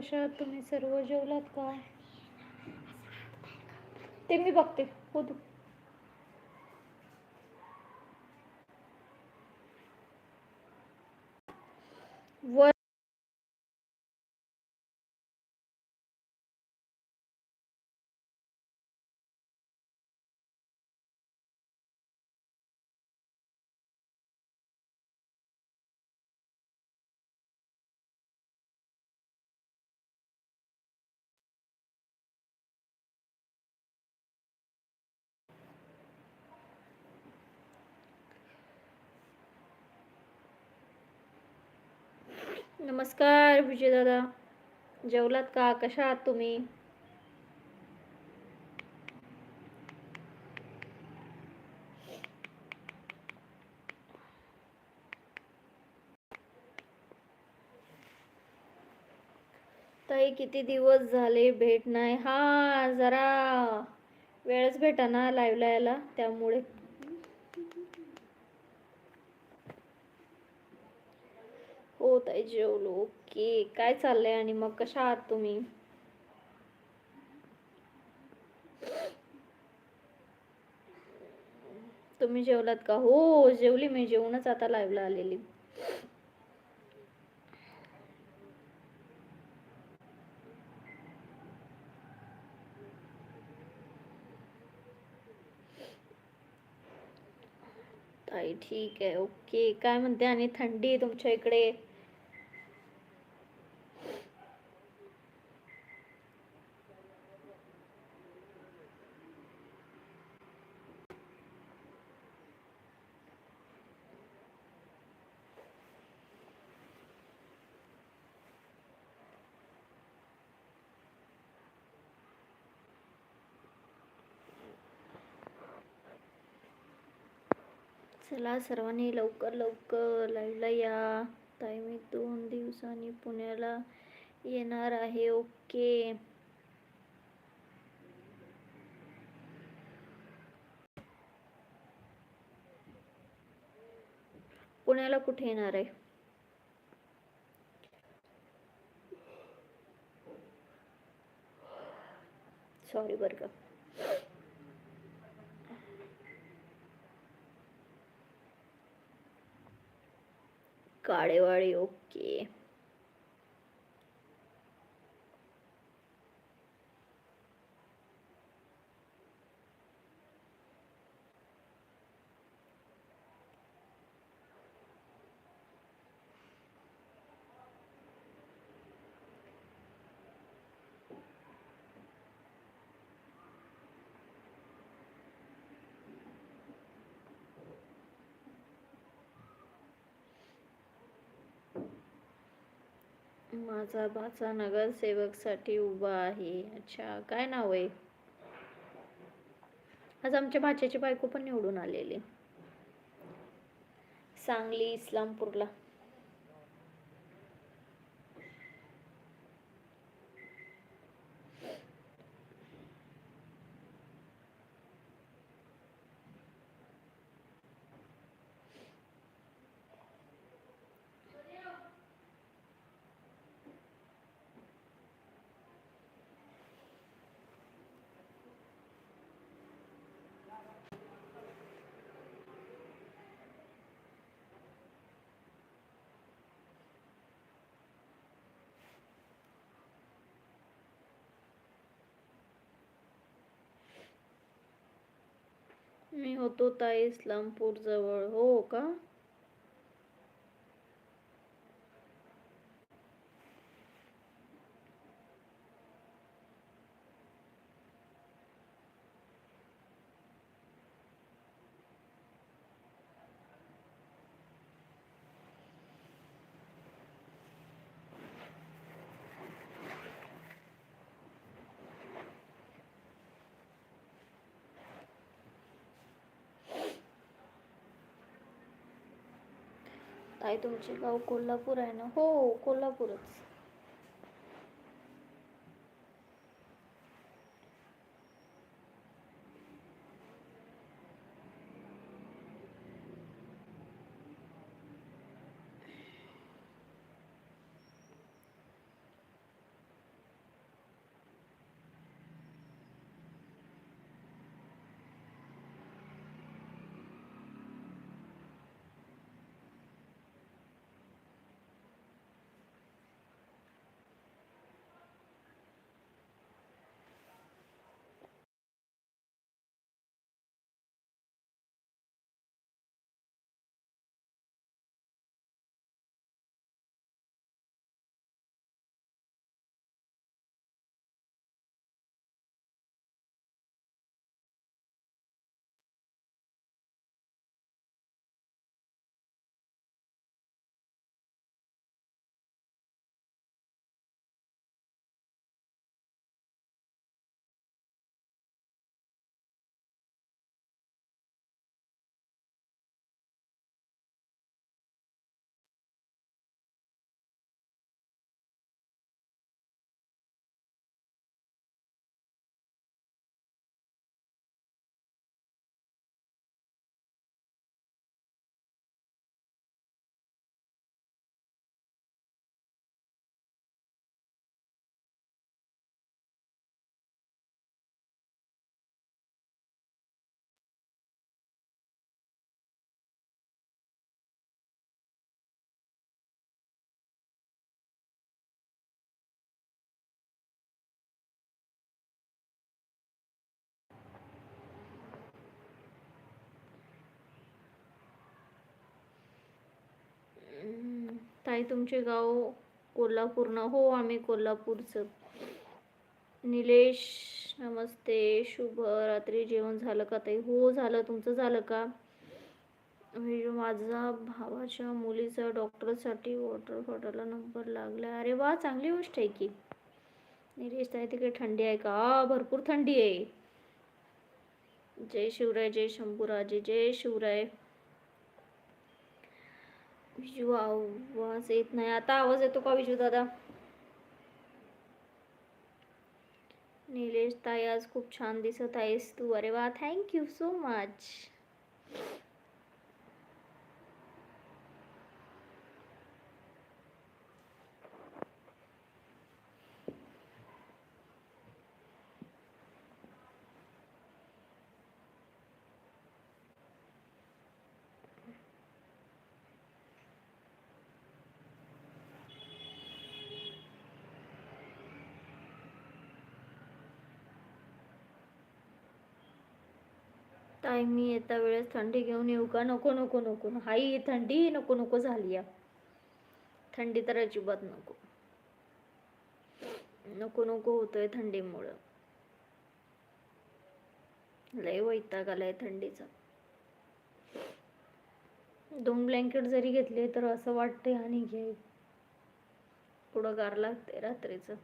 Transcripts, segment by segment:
कशा आहात तुम्ही सर्व जेवलात का? ते मी बघते. हो तू वर नमस्कार विजय दादा. जेवलात का? कशा आहात तुम्ही? ताई किती दिवस झाले भेट नाही? हा जरा वेळच भेटा ना लाईव्हला यायला त्यामुळे हो ताई जेवलो. ओके. काय चाललंय आणि मग कशा आहात तुम्ही? तुम्ही जेवलात का? हो जेवली मी. जेवूनच आता लाईव्हला आलेली. ताई ठीक आहे. ओके. काय म्हणते? आणि थंडी तुमच्या इकडे? चला सर्वांनी लवकर लवकर लाईव्हला या. ताई मी दोन दिवसांनी पुण्याला येणार आहे. ओके. पुण्याला कुठे येणार आहे? सॉरी बरं का. काळेवाडी ओके माझा भाचा नगरसेवकसाठी उभा आहे. अच्छा काय नाव आहे? आज आमच्या भाच्याची बायको पण निवडून आलेली. सांगली इस्लामपूरला. मी होतो ताई इस्लामपूर जवळ हो का? ताई तुमचे गाव कोल्हापूर आहे ना? हो कोल्हापूरच. ताई तुमचे गाव कोल्हापूरनं हो आम्ही कोल्हापूरचं. निलेश नमस्ते शुभ रात्री. जेवण झालं का ताई? हो झालं. तुमचं झालं का? माझा भावाच्या मुलीचा डॉक्टरसाठी वॉटर फॉटरला नंबर लागला अरे वा चांगली गोष्ट आहे की. निलेश ताई तिकडे थंडी आहे का? भरपूर थंडी आहे. जय शिवराय जय शंभूराजे जय शिवराय. विजू आवाज येत नाही. आता आवाज येतो का विजू दादा? निलेश ताई आज खूप छान दिसत आहेस तू. अरे वा थँक्यू सो मच ताई मी येता वेळेस थंडी घेऊन येऊ का? नको नको नको. हाई थंडी नको नको झाली या. थंडी तर अजिबात नको. नको नको होतोय थंडीमुळं. लय वैताग आलाय थंडीचा. दोन ब्लँकेट जरी घेतले तर असं वाटतंय आणि घे. पुढं गार लागते रात्रीचं.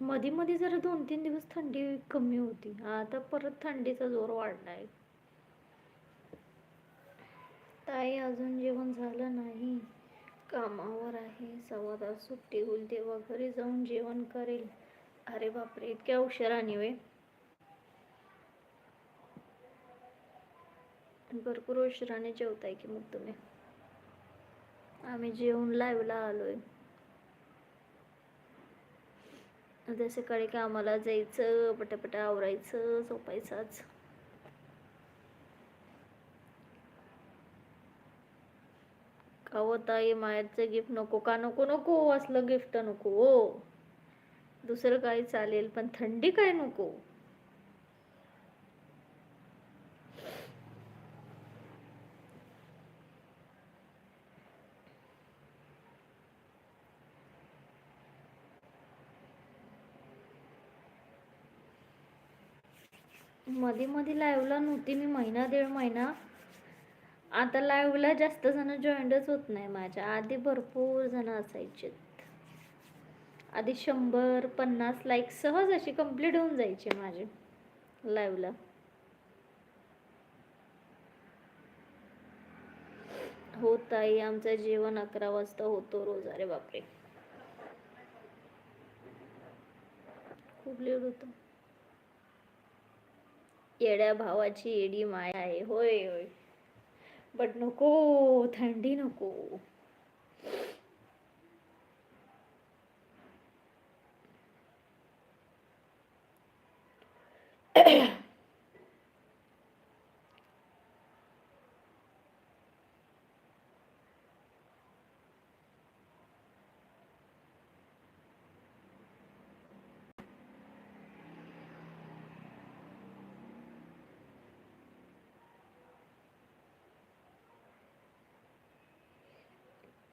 मध्ये मध्ये जरा दोन तीन दिवस थंडी कमी होती. आता परत थंडीचा जोर वाढलाय. ताई अजून जेवण झालं नाही? कामावर आहे. सव्वा तास सुट्टी होईल तेव्हा घरी जाऊन जेवण करेल. अरे बापरे इतक्या उशिराने वे भरपूर उशिराने जेवताय की मग तुम्ही. आम्ही जेवण लाईव्हला आलोय. उद्या सकाळी कामाला जायचं पटापटा आवरायचं झोपायचंच. ये हो मायाचं गिफ्ट नको का? नको नको असलं गिफ्ट नको. हो दुसरं काही चालेल पण थंडी काय नको? मध्ये मध्ये लाईव्हला नव्हती मी महिना दीड महिना. आता लाईव्हला जास्त जण जॉईंटच होत नाही माझ्या. आधी भरपूर जण असायचे आधी शंभर पन्नास लाईक सहज अशी कंप्लीट होऊन जायची माझे लाईव्हला. हो ताई आमचं जेवण अकरा वाजता होतो रोज. अरे बापरे. खूप लेट होतं. येड्या भावाची येडी माया आहे. होय होय. बट नको थंडी नको.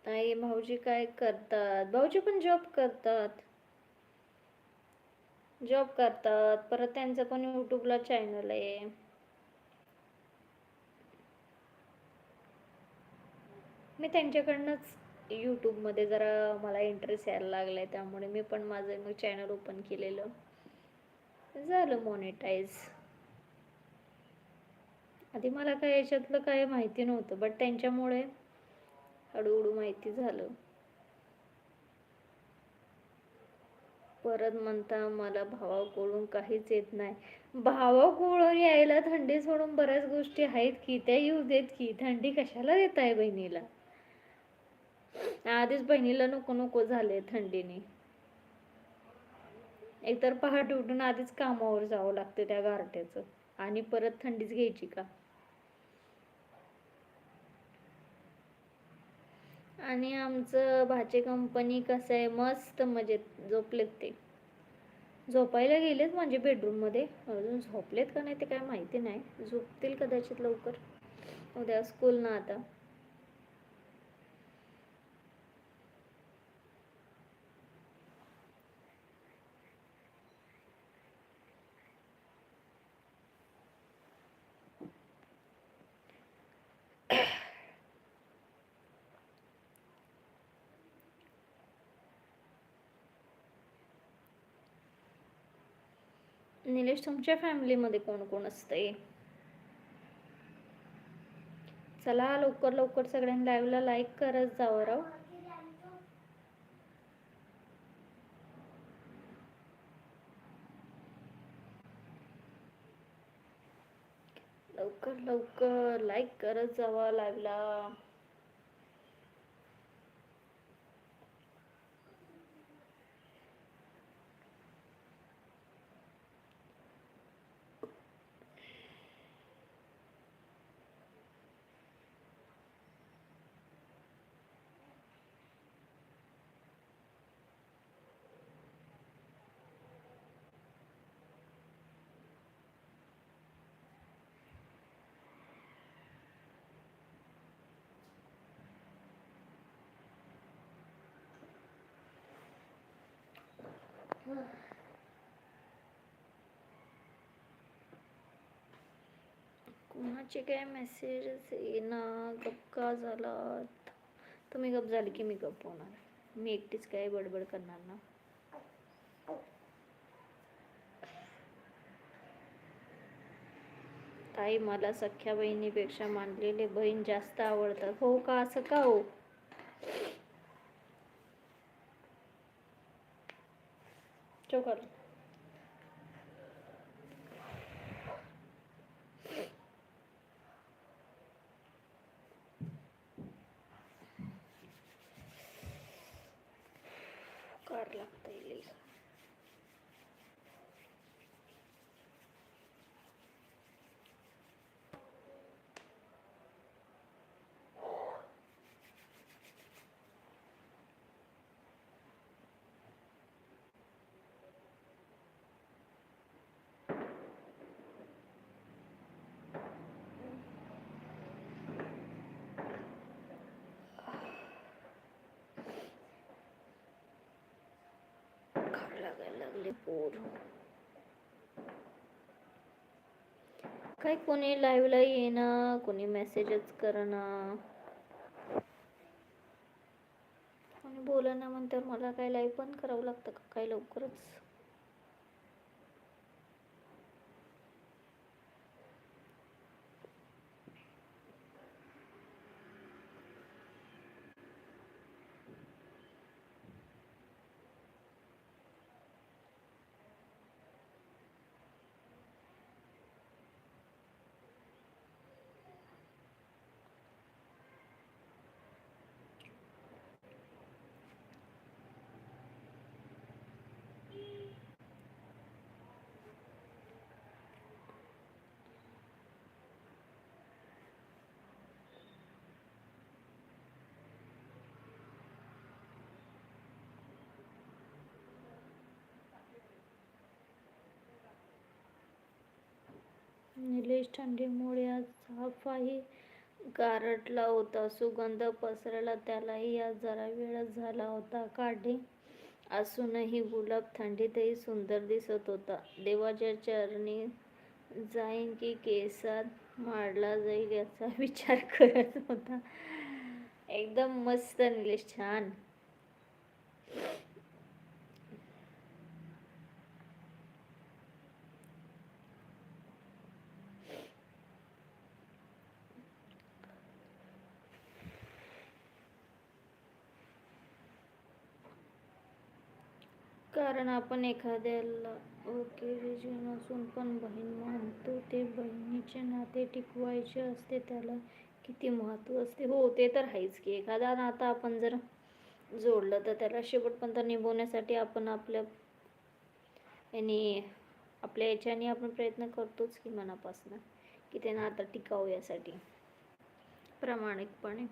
ताई भाऊजी काय करतात? भाऊजी पण जॉब करतात. जॉब करतात. परत त्यांचं पण युट्यूबला चॅनल आहे. मी त्यांच्याकडनंच यूट्यूबमध्ये जरा मला इंटरेस्ट यायला लागलाय त्यामुळे मी पण माझं मग चॅनल ओपन केलेलं. झालं मॉनिटाईज आधी मला काय याच्यातलं काय माहिती नव्हतं बट त्यांच्यामुळे हळूहळू माहिती झालं. परत म्हणता मला भावाकडून काहीच येत नाही. भावाकडून यायला थंडी सोडून बऱ्याच गोष्टी आहेत की त्या येऊ देत की थंडी कशाला देत आहे बहिणीला? आधीच बहिणीला नको नको झाले थंडीने. एकतर पहाटे उठून आधीच कामावर जावं लागते त्या गारट्याचं. आणि परत थंडीच घ्यायची का? आणि आमचं भाचे कंपनी कसं आहे मस्त मजेत झोपलेत ते. झोपायला गेलेत म्हणजे बेडरूममध्ये अजून झोपलेत का नाही ते काय माहिती नाही. झोपतील कदाचित लवकर. उद्या स्कूल ना आता. निलेश तुमच्या फॅमिलीमध्ये कोण कोण असते चला लवकर लवकर सगळ्यांनी लाईव्हला लाईक करत जावं राव. लवकर लवकर लाईक करत जावा लाईव्हला कोणाचे काय मेसेज येणार गप का झाला तुम्ही गप झाले की मी गप होणार. मी एकटीच काय बडबड करणार ना? ताई मला सख्या बहिणीपेक्षा मानलेले बहीण जास्त आवडतात. हो का? असं का हो? ચોકર लागायला पोर काय कोणी लाईव्हला येईना कोणी मेसेजच करना कोणी ना म्हणल्यावर मला काय लाईव्ह पण करावं लागतं का? काय लवकरच? निलेश थंडीमुळे आज साफाही गारटला होता. सुगंध पसरला त्यालाही आज जरा वेळच झाला होता. काढे असूनही गुलाब थंडीतही सुंदर दिसत होता. देवाच्या चरणी जाईन की केसात मारला जाईल याचा विचार करत होता. एकदम मस्त निलेश छान. कारण आपण एखाद्याला ओके रिजन असून पण बहीण मानतो ते बहिणीचे नाते टिकवायचे असते त्याला किती महत्त्व असते. हो ते तर आहेच की एखादा नातं आपण जर जोडलं तर त्याला शेवटपर्यंत निभवण्यासाठी आपण आपल्या यांनी आपल्या याच्याने आपण प्रयत्न करतोच की मनापासून की ते नातं टिकावं यासाठी. प्रामाणिकपणे.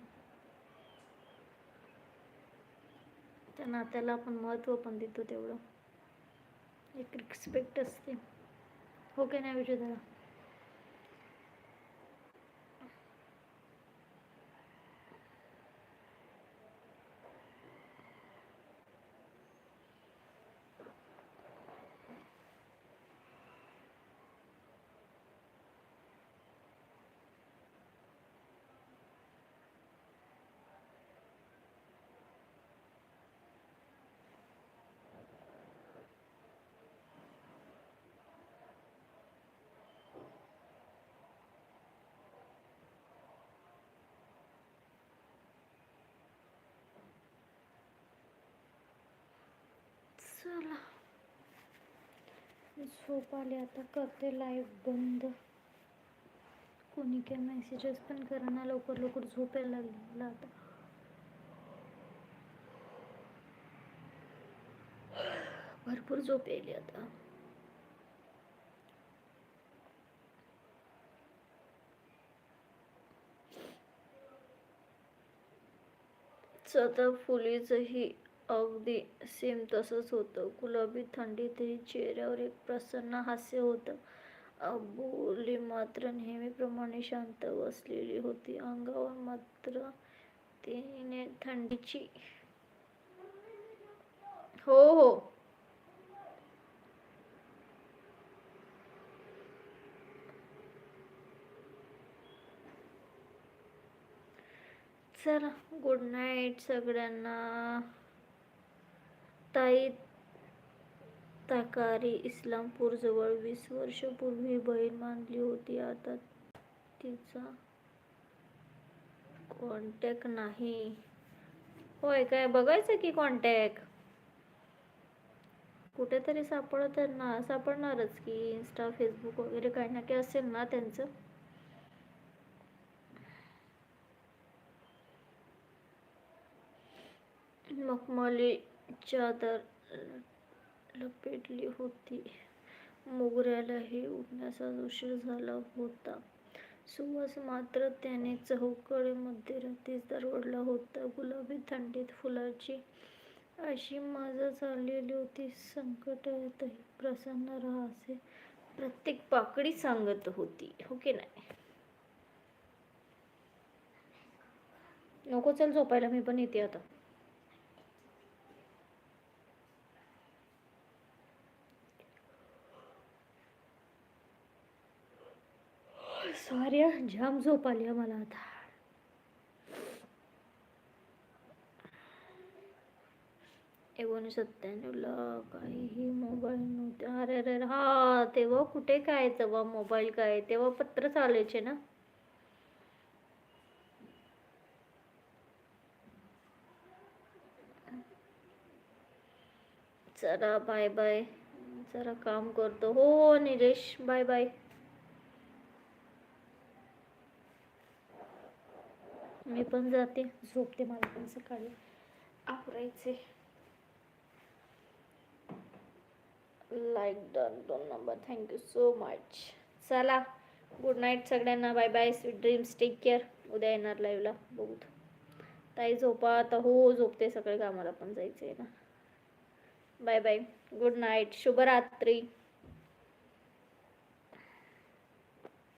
त्या नात्याला आपण महत्त्व पण देतो तेवढं. एक रिस्पेक्ट असते. हो की नाही विजय दादा चला. झोप आली आता करते लाईव्ह बंद. कोणी काय मेसेजेस पण करा ना लवकर लवकर झोप यायला लागली मला आता भरपूर झोप यायली आता. सदाफुलीचंही अगदी सेम तसंच होतं. गुलाबी थंडीतही चेहऱ्यावर एक प्रसन्न हास्य होतं. अबोली मात्र नेहमीप्रमाणे शांत बसलेली होती. अंगावर मात्र तिने थंडीची हो हो. चला गुड नाईट सगळ्यांना. ताई ताकारी इस्लामपूरजवळ वीस वर्षपूर्वी बहीण मानली होती. आता तिचा कॉन्टॅक्ट नाही. होय काय? बघायचं की कॉन्टॅक्ट कुठेतरी सापडत ना सापडणारच की इन्स्टा फेसबुक वगैरे काही ना काही असेल ना त्यांचं. मखमली चादर लपेटली होती. मोगऱ्यालाही उठण्याचा उशीर झाला होता. सुवास मात्र त्याने चहूकडे मध्यरात्रीच दरवडला होता. गुलाबी थंडीत फुलाची अशी मजा चाललेली होती. संकटातही प्रसन्न राहा असे प्रत्येक पाकडी सांगत होती. हो की नाही? नको चल झोपायला मी पण येते आता. कार्य जाम झोप आली मला आता. एकोणीस सत्त्याण्णवला काहीही मोबाईल नव्हते. अरे अरे हा तेव्हा कुठे काय तेव्हा मोबाईल काय? तेव्हा पत्र चालायचे ना. चला बाय बाय जरा काम करतो. हो निलेश बाय बाय मी पण जाते. झोपते मला पण सकाळी. आवरायचे. लाईक डन दोन नंबर थँक्यू सो मच चला. गुड नाईट सगळ्यांना. Bye bye sweet dreams take care उद्या येणार लाईव्हला बघूत ताई झोपा आता. हो झोपते. सगळे कामाला पण जायचं आहे ना. बाय बाय गुड नाईट शुभरात्री.